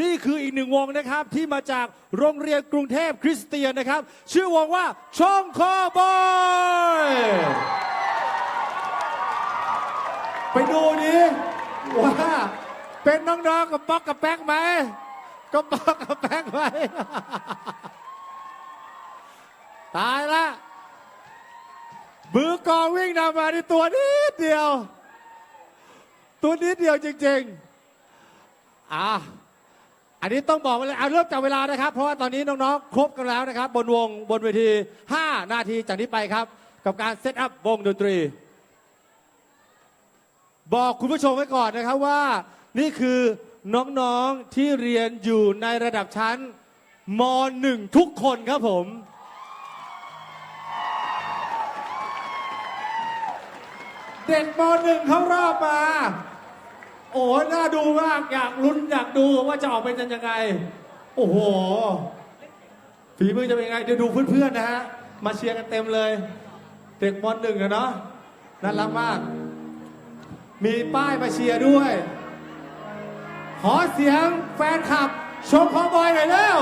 นี่คืออีกหนึ่งวงนะครับที่มาจากโรงเรียนกรุงเทพคริสเตียนนะครับ ชื่อวงว่าช่องคอบอยไปดูนี้ว่าเป็นน้องๆกับป๊อกกับแป๊กไหมก็ป๊อกกับแป๊กไหมตายละมือกองวิ่งนำมาที่ตัวนิดเดียว ตัวนิดเดียวจริง ๆ อะ อันนี้ต้องบอกไว้เลยเอาเริ่มจากเวลานะครับ เพราะว่าตอนนี้น้องๆ ครบกันแล้วนะครับ บนวงบนเวที 5 นาทีจากนี้ไปครับ กับการเซตอัพวงดนตรี บอกคุณผู้ชมไว้ก่อนนะครับว่า นี่คือน้องๆที่เรียนอยู่ในระดับชั้นม .1 ทุกคนครับผม เด็กม .1 เข้ารอบมา โอ้ยน่าดูมาก อยากลุ้นอยากดูว่าจะออกเป็นยังไง โอ้โห ฝีมือจะเป็นยังไง เดี๋ยวดูเพื่อนๆนะฮะ มาเชียร์กันเต็มเลย เด็กมหนึ่งอะเนาะ น่ารักมาก มีป้ายมาเชียร์ด้วย ขอเสียงแฟนคลับ ชมคอบอยหน่อยเร็ว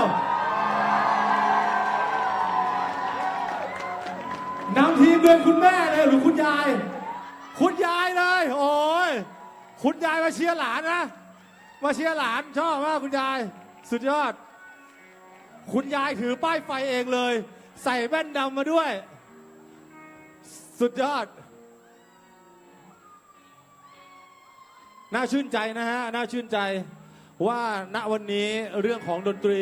นำทีมโดยคุณแม่เลยหรือคุณยาย คุณยายเลย โอ้ย คุณยายมาเชียร์หลานนะ มาเชียร์หลานชอบมากคุณยาย สุดยอด คุณยายถือป้ายไฟเองเลย ใส่แว่นดำมาด้วย สุดยอด น่าชื่นใจนะฮะ น่าชื่นใจว่าณวันนี้เรื่องของดนตรี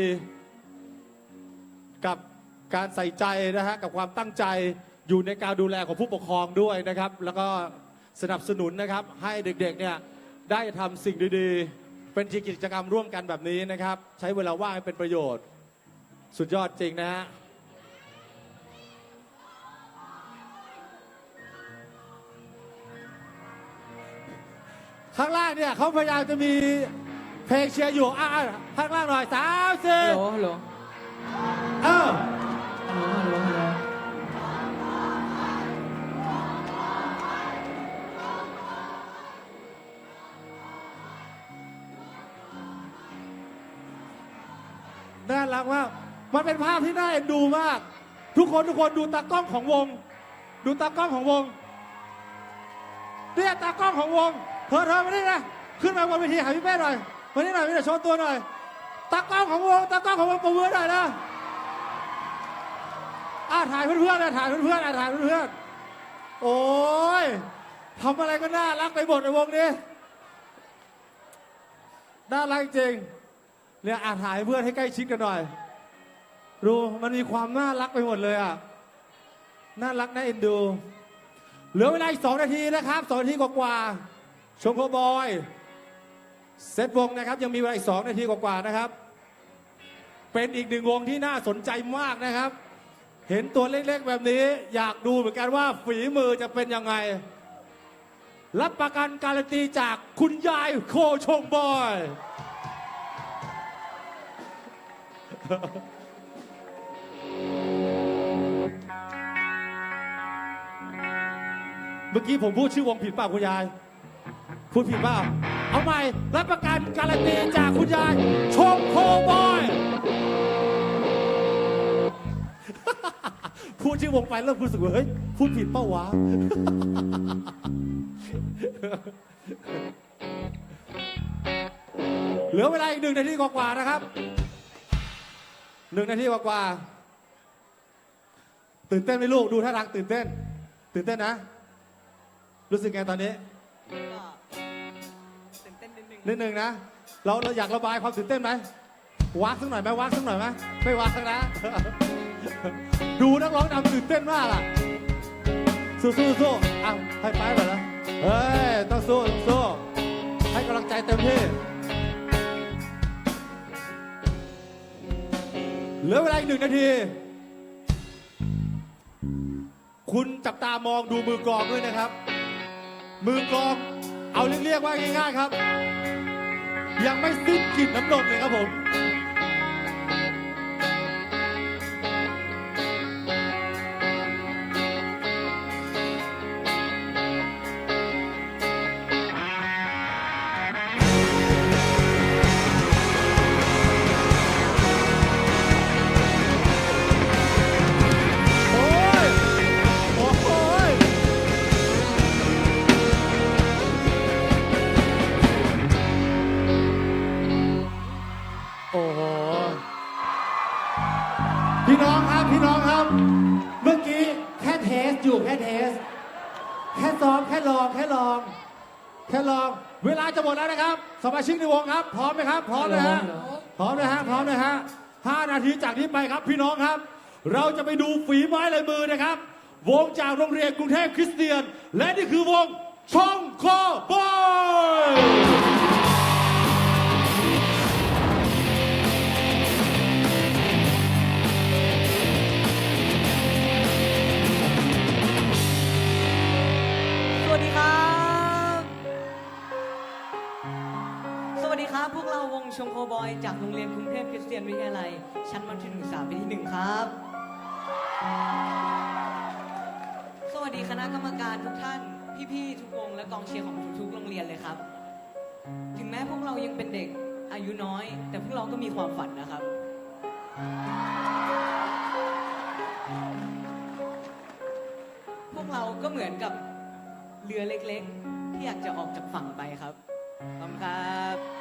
กับการใส่ใจนะฮะกับความตั้งใจอยู่ในการดูแลของผู้ปกครองด้วยนะครับ แล้วก็สนับสนุนนะครับให้เด็กๆเนี่ย ได้ทำสิ่งดีๆ เป็นกิจกรรมร่วมกันแบบนี้นะครับ ใช้เวลาว่างให้เป็นประโยชน์ สุดยอดจริงนะฮะข้างล่างเนี่ยเขาพยายามจะมีเพลงเชียร์อยู่อะอะข้างล่างหน่อยสามสี่ฮัลโหลฮัลโหลเออ ฮัลโหลฮัลโหลฮัลโหล น่ารักมากมันเป็นภาพที่น่าเอ็นดูมาก ทุกคนทุกคนดูตากล้องของวง ดูตากล้องของวงเนี่ยตากล้องของวงเธอเธอมานี่นะขึ้นมาบนเวทีหาพี่แม่หน่อยมานี่หน่อยพี่หน่อยโชว์ตัวหน่อยตากล้องของวงตากล้องของวงประเมินหน่อยนะอ่าถ่ายเพื่อนๆนะถ่ายเพื่อนๆนะถ่ายเพื่อนๆโอ้ยทำอะไรก็น่ารักไปหมดในวงนี้น่ารักจริง เนี่ยอ่านถ่ายเพื่อนให้ใกล้ชิดกันหน่อย ดูมันมีความน่ารักไปหมดเลยอะ น่ารักน่าเอ็นดู เหลือเวลาอีกสองนาทีนะครับสองนาทีกว่าๆชมโคบอย เซตวงนะครับ ยังมีเวลาอีกสองนาทีกว่าๆนะครับ เป็นอีกหนึ่งวงที่น่าสนใจมากนะครับ เห็นตัวเล็กๆแบบนี้ อยากดูเหมือนกันว่าฝีมือจะเป็นยังไง รับประกันการันตีจากคุณยายโคชงบอย เมื่อกี้ผมพูดชื่อวงผิดเปล่าคุณยาย พูดผิดเปล่า เอาใหม่ รับประกันการันตีจากคุณยายชมโคบอย พูดชื่อวงไปเริ่มรู้สึกว่าเฮ้ย พูดผิดเปล่าวะ เหลือเวลาอีกหนึ่งนาทีกว่าๆนะครับ หนึ่งนาทีกว่าๆตื่นเต้นไหมลูกดูท่าทางตื่นเต้น ตื่นเต้นนะ รู้สึกไงตอนนี้ก็ตื่นเต้นนิดนึงนิดนึงนะ เราเราอยากระบายความตื่นเต้นไหมวักสักหน่อยไหมวักสักหน่อยไหมไม่วักสักนะ ดูนักร้องนำตื่นเต้นมากอะ สู้สู้สู้อ้าวให้ไปหน่อยนะเฮ้ย ต้องสู้ต้องสู้ให้กำลังใจเต็มที่ เหลือเวลาอีกหนึ่งนาที คุณจับตามองดูมือกลองด้วยนะครับ มือกลองเอาเรียกๆว่าง่ายๆครับ ยังไม่สิ้นกลิ่นน้ำนมเลยครับผม แค่ลองเวลาจะหมดแล้วนะครับสมาชิกในวงครับ พร้อมไหมครับ พร้อมนะฮะพร้อมนะฮะพร้อมนะฮะห้านาทีจากนี้ไปครับพี่น้องครับ เราจะไปดูฝีไม้ลายมือนะครับ วงจากโรงเรียนกรุงเทพคริสเตียน และนี่คือวงช่องคอบอย พวกเราวงชงโคบอย จากโรงเรียนกรุงเทพคริสเตียนวิทยาลัย ชั้นมัธยมศึกษาปีที่หนึ่งครับ สวัสดีคณะกรรมการทุกท่าน พี่ๆทุกวงและกองเชียร์ของทุกๆโรงเรียนเลยครับ ถึงแม้พวกเรายังเป็นเด็กอายุน้อย แต่พวกเราก็มีความฝันนะครับ พวกเราก็เหมือนกับเรือเล็กๆ ที่อยากจะออกจากฝั่งไปครับขอบคุณครับ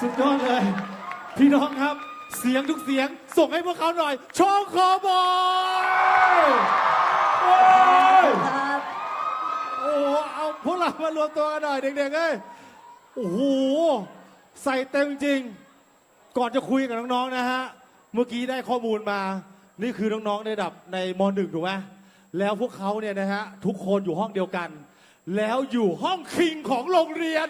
สุดยอดเลย พี่น้องครับ เสียงทุกเสียง ส่งให้พวกเขาหน่อยโชว์คอบอยโอ้ยครับโอ้โหเอาพวกเรามารวมตัวกันหน่อยเด็กๆเอ้ยโอ้โหใส่เต็มจริง ก่อนจะคุยกับน้องๆนะฮะ เมื่อกี้ได้ข้อมูลมา นี่คือน้องๆในระดับในมหนึ่งถูกไหมแล้วพวกเขาเนี่ยนะฮะ ทุกคนอยู่ห้องเดียวกัน แล้วอยู่ห้องคิงของโรงเรียน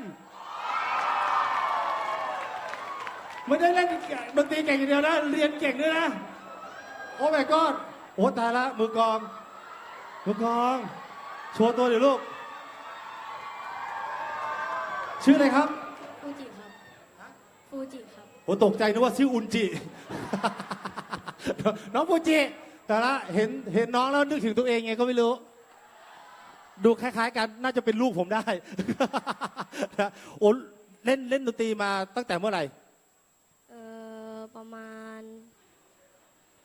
ไม่ได้เล่นดนตรีเก่งอย่างเดียวนะ เรียนเก่งด้วยนะ โอ้ my god โอ้ตายละมือกลอง มือกลอง โชว์ตัวเดี๋ยวลูก ชื่ออะไรครับ ฟูจิครับ ฟูจิครับ โอ้ตกใจนึกว่าชื่ออุนจิ น้องฟูจิ แต่ละเห็นเห็นน้องแล้วนึกถึงตัวเองไงก็ไม่รู้ ดูคล้ายๆกันน่าจะเป็นลูกผมได้นะโอ้เล่นเล่นดนตรีมาตั้งแต่เมื่อไหร่ เอ่อ ประมาณ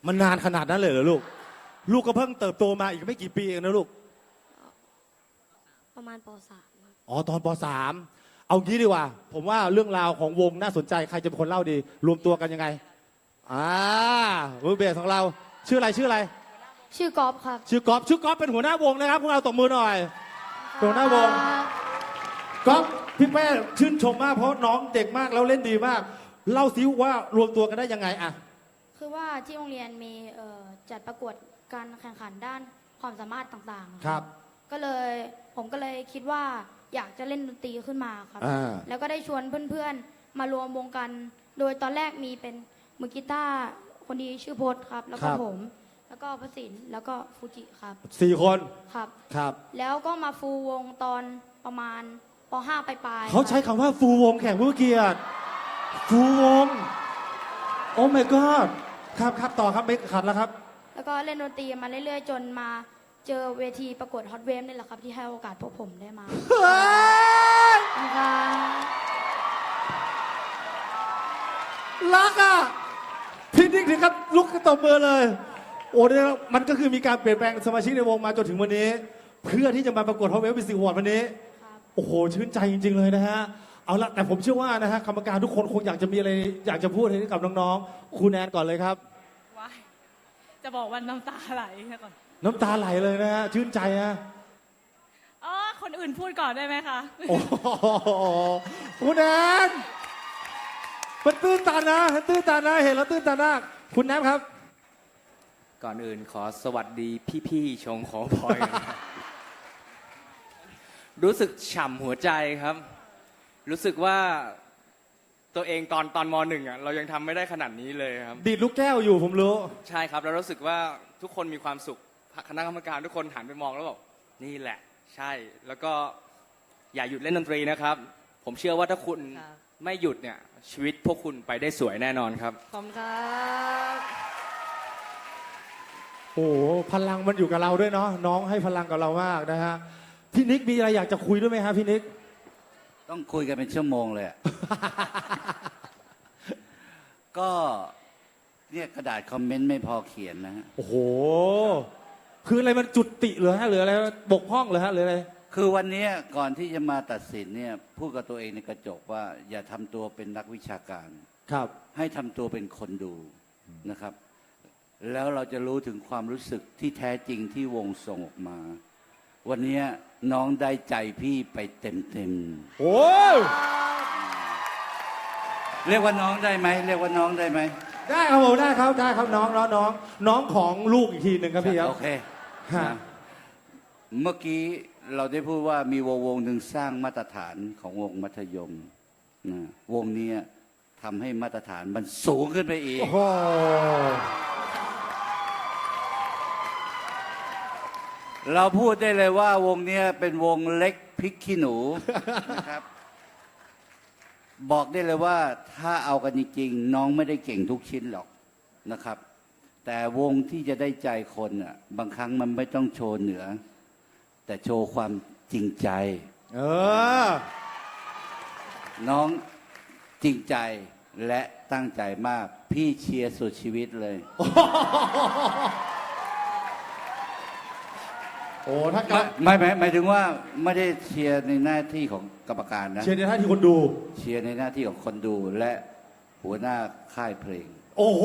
มันนานขนาดนั้นเลยเหรอลูก ลูกก็เพิ่งเติบโตมาอีกไม่กี่ปีเองนะลูก ประมาณปสามครับอ๋อตอนปสามเอางี้ดีกว่า ผมว่าเรื่องราวของวงน่าสนใจใครจะเป็นคนเล่าดี รวมตัวกันยังไงอ่ามือเบสของเรา ชื่ออะไรชื่ออะไร ชื่อกอล์ฟครับชื่อกอฟชื่อกอฟเป็นหัวหน้าวงนะครับพวกเราตบมือหน่อยเป็นหัวหน้าวงกอฟพี่แป้ชื่นชมมากเพราะน้องเด็กมากแล้วเล่นดีมาก เล่าซิว่ารวมตัวกันได้ยังไงอะ คือว่าที่โรงเรียนมีเอ่อจัดประกวดการแข่งขันด้านความสามารถต่างๆ ครับ ก็เลยผมก็เลยคิดว่าอยากจะเล่นดนตรีขึ้นมาครับ อ่า แล้วก็ได้ชวนเพื่อนๆ มารวมวงกัน โดยตอนแรกมีเป็นมือกีตาร์คนดีชื่อพศครับ แล้วก็ผม แล้วก็พระสินแล้วก็ฟูจิครับสี่คนครับ ครับ แล้วก็มาฟูวงตอนประมาณป .5 ปลายๆเขาใช้ครับคำว่าฟูลวงแข่งผู้เกียรติฟูลวง โอ้ my god ครับครับต่อครับไม่ขัดแล้วครับ แล้วก็เล่นดนตรีมาเรื่อยๆ จนมาเจอเวทีประกวดฮอตเวฟนี่แหละครับ ที่ให้โอกาสพวกผมได้มาเฮ้ย นะครับรักอะพี่นิกถึงกับลุกขึ้นตบมือเลย โอ้เนี่ยมันก็คือมีการเปลี่ยนแปลงสมาชิกในวงมาจนถึงวันนี้ เพื่อที่จะมาประกวดฮอตเวฟบิสิวอร์ดวันนี้ ครับ โอ้โห ชื่นใจจริง ๆ เลยนะฮะ เอาละแต่ผมเชื่อว่านะฮะกรรมการทุกคนคงอยากจะมีอะไรอยากจะพูดให้กับน้องๆครูแนนก่อนเลยครับ ว้ายจะบอกว่าน้ำตาไหลก่อนน้ำตาไหลเลยนะฮะชื่นใจฮะอ๋อคนอื่นพูดก่อนได้ไหมคะ โอ้โหคุณแนนมันตื้นตันนะมันตื้นตันนะเห็นแล้วตื้นตันมากคุณแนนครับ ก่อนอื่นขอสวัสดีพี่ๆชงของพลอยนะครับรู้สึกฉ่ำหัวใจครับ รู้สึกว่าตัวเองตอนตอนมหนึ่งอะเรายังทำไม่ได้ขนาดนี้เลยครับ ดีดลูกแก้วอยู่ผมรู้ ใช่ครับแล้วรู้สึกว่าทุกคนมีความสุขคณะกรรมการทุกคนหันไปมองแล้วบอกนี่แหละ ใช่แล้วก็อย่าหยุดเล่นดนตรีนะครับ ผมเชื่อว่าถ้าคุณครับ ไม่หยุดเนี่ยชีวิตพวกคุณไปได้สวยแน่นอนครับ ขอบคุณครับโอ้โหพลังมันอยู่กับเราด้วยเนาะน้องให้พลังกับเรามากนะฮะพี่นิกมีอะไรอยากจะคุยด้วยไหมฮะพี่นิก ต้องคุยกันเป็นชั่วโมงเลยอะ ก็เนี่ยกระดาษคอมเมนต์ไม่พอเขียนนะฮะโอ้โห คืออะไรมันจุดติเหรือฮะหรืออะไรบกพร่องเหรือฮะหรืออะไร คือวันเนี้ยก่อนที่จะมาตัดสินเนี่ยพูดกับตัวเองในกระจกว่า อย่าทำตัวเป็นนักวิชาการ ครับ ให้ทำตัวเป็นคนดูนะครับ แล้วเราจะรู้ถึงความรู้สึกที่แท้จริงที่วงส่งออกมา วันเนี้ย น้องได้ใจพี่ไปเต็มเต็มโอ้ยๆเรียกว่าน้องได้ไหมเรียกว่าน้องได้ไหมได้ครับผมได้ครับได้ครับน้องน้องน้องน้องของลูกอีกทีหนึ่งครับพี่ครับโอเคฮะนะเมื่อกี้เราได้พูดว่ามีวงวงหนึ่งสร้างมาตรฐานของวงมัธยมนะวงเนี้ยทำให้มาตรฐานมันสูงขึ้นไปอีก โอ้โห เราพูดได้เลยว่าวงเนี้ยเป็นวงเล็กพริกขี้หนูนะครับ บอกได้เลยว่าถ้าเอากันจริงๆน้องไม่ได้เก่งทุกชิ้นหรอกนะครับ แต่วงที่จะได้ใจคนอะบางครั้งมันไม่ต้องโชว์เหนือ แต่โชว์ความจริงใจ เออ น้องจริงใจและตั้งใจมาก พี่เชียร์สุดชีวิตเลย โอ้ถ้าไม่กับไม่หมายหมายถึงว่าไม่ได้เชียร์ในหน้าที่ของกรรมการนะเชียร์ในท่าที่คนดู เชียร์ในหน้าที่ของคนดูและหัวหน้าค่ายเพลง โอ้โห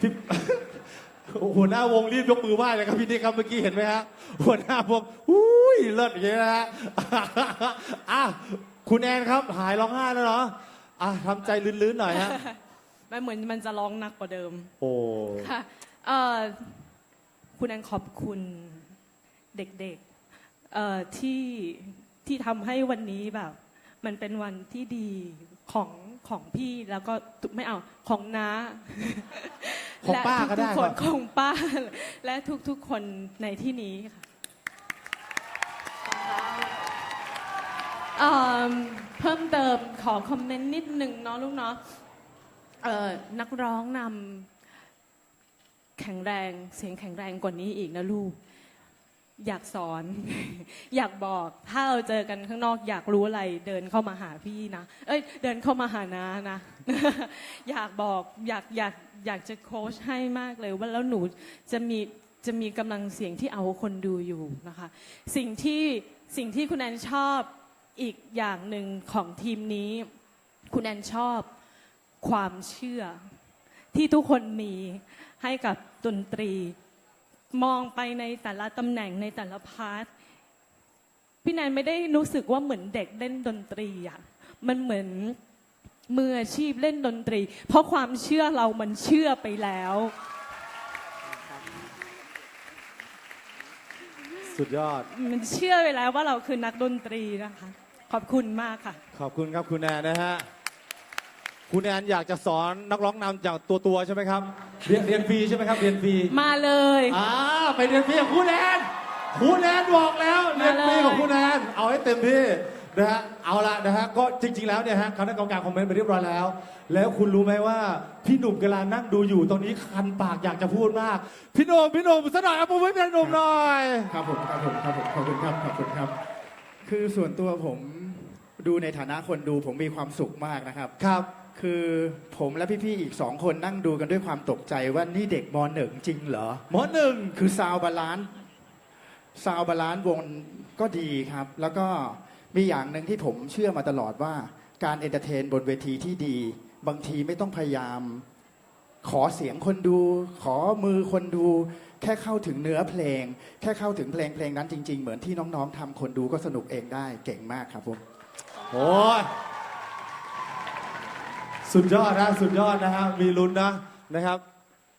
พี่หัวหน้าวงรีบยกมือไหว้เลยครับพี่นิกครับเมื่อกี้เห็นไหมฮะหัวหน้าวงอุ้ยเลิศอย่างนี้นะฮะอะคุณแอนครับหายร้องไห้แล้วเนาะอะทำใจลื้นๆหน่อยฮะ มันเหมือนมันจะร้องหนักกว่าเดิมโอ้ ค่ะเอ่อคุณแอนขอบคุณเด็กๆเอ่อที่ที่ทำให้วันนี้แบบ มันเป็นวันที่ดีของของพี่แล้วก็ไม่เอาของน้าของป้าก็ได้และคทุรักบๆคนของป้า และทุกๆคนในที่นี้ค่ะเอิ่มเพิ่มเติมขอคอมเมนต์นิดนึงเนาะลูกเนาะเอ่อ นักร้องนำแข็งแรงเสียงแข็งแรงกว่านี้อีกนะลูก อยากสอน อยากบอกถ้าเราเจอกันข้างนอก อยากรู้อะไรเดินเข้ามาหาพี่นะ เอ้ย เดินเข้ามาหานานะ อยากบอกอยากอยากอยากจะโค้ชให้มากเลยว่าแล้วหนูจะมีจะมีกำลังเสียงที่เอาคนดูอยู่นะคะ สิ่งที่สิ่งที่คุณแอนชอบอีกอย่างหนึ่งของทีมนี้ คุณแอนชอบ ความเชื่อ ที่ทุกคนมีให้กับดนตรี มองไปในแต่ละตำแหน่งในแต่ละพาร์ทพี่แนนไม่ได้รู้สึกว่าเหมือนเด็กเล่นดนตรีอะมันเหมือนมืออาชีพเล่นดนตรี เพราะความเชื่อเรามันเชื่อไปแล้ว สุดยอด มันเชื่อไปแล้วว่าเราคือนักดนตรีนะคะ ขอบคุณมากค่ะ ขอบคุณครับคุณแอนนะฮะ คุณแอนอยากจะสอนนักร้องนำจากตัวตัวๆใช่ไหมครับ เรียนเรียนฟรีใช่ไหมครับ เรียนฟรีมาเลย อ่าไปเรียนฟรีกับคุณแอนคุณแอนบอกแล้วเรียนฟรีกับคุณแอนเอาให้เต็มที่นะฮะเอาละนะฮะก็จริง ๆ แล้วเนี่ยฮะคณะกรรมการคอมเมนต์ไปเรียบร้อยแล้ว แล้วคุณรู้ไหมว่าพี่หนุ่มกำลังนั่งดูอยู่ตรงนี้คันปากอยากจะพูดมาก พี่หนุ่มพี่หนุ่มสักหน่อยเอาปุ๊บให้พี่หนุ่มหน่อย ครับผมครับผมครับผมขอบคุณครับขอบคุณครับ คือส่วนตัวผมดูในฐานะคนดูผมมีความสุขมากนะครับ ครับ คือผมและพี่ๆอีกสองคนนั่งดูกันด้วยความตกใจว่านี่เด็กมหนึ่งจริงเหรอหมอหนึ่งคือซาวบาลานซ์ซาวบาลานซ์วงก็ดีครับ แล้วก็มีอย่างหนึ่งที่ผมเชื่อมาตลอดว่า การเอนเตอร์เทนบนเวทีที่ดี บางทีไม่ต้องพยายาม ขอเสียงคนดู ขอมือคนดู แค่เข้าถึงเนื้อเพลง แค่เข้าถึงเพลงเพลงนั้นจริง ๆ เหมือนที่น้องๆทำคนดูก็สนุกเองได้เก่งมากครับผมโอ้ย สุดยอดนะสุดยอดนะฮะมีลุ้นนะนะครับ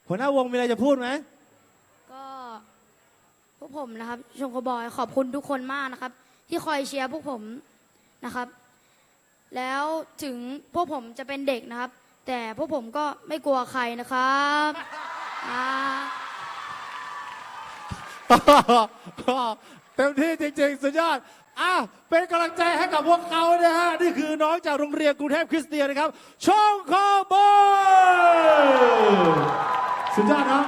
หัวหน้าวงมีอะไรจะพูดไหมก็พวกผมนะครับ ชงโคบอยขอบคุณทุกคนมากนะครับ ที่คอยเชียร์พวกผมนะครับ แล้วถึงพวกผมจะเป็นเด็กนะครับ แต่พวกผมก็ไม่กลัวใครนะครับอ่าเต็มที่จริงๆ สุดยอด อะเป็นกำลังใจให้กับพวกเขานะฮะ นี่คือน้องจากโรงเรียนกรุงเทพคริสเตียนนะครับ ช่องคอบอยสุดยอดครับ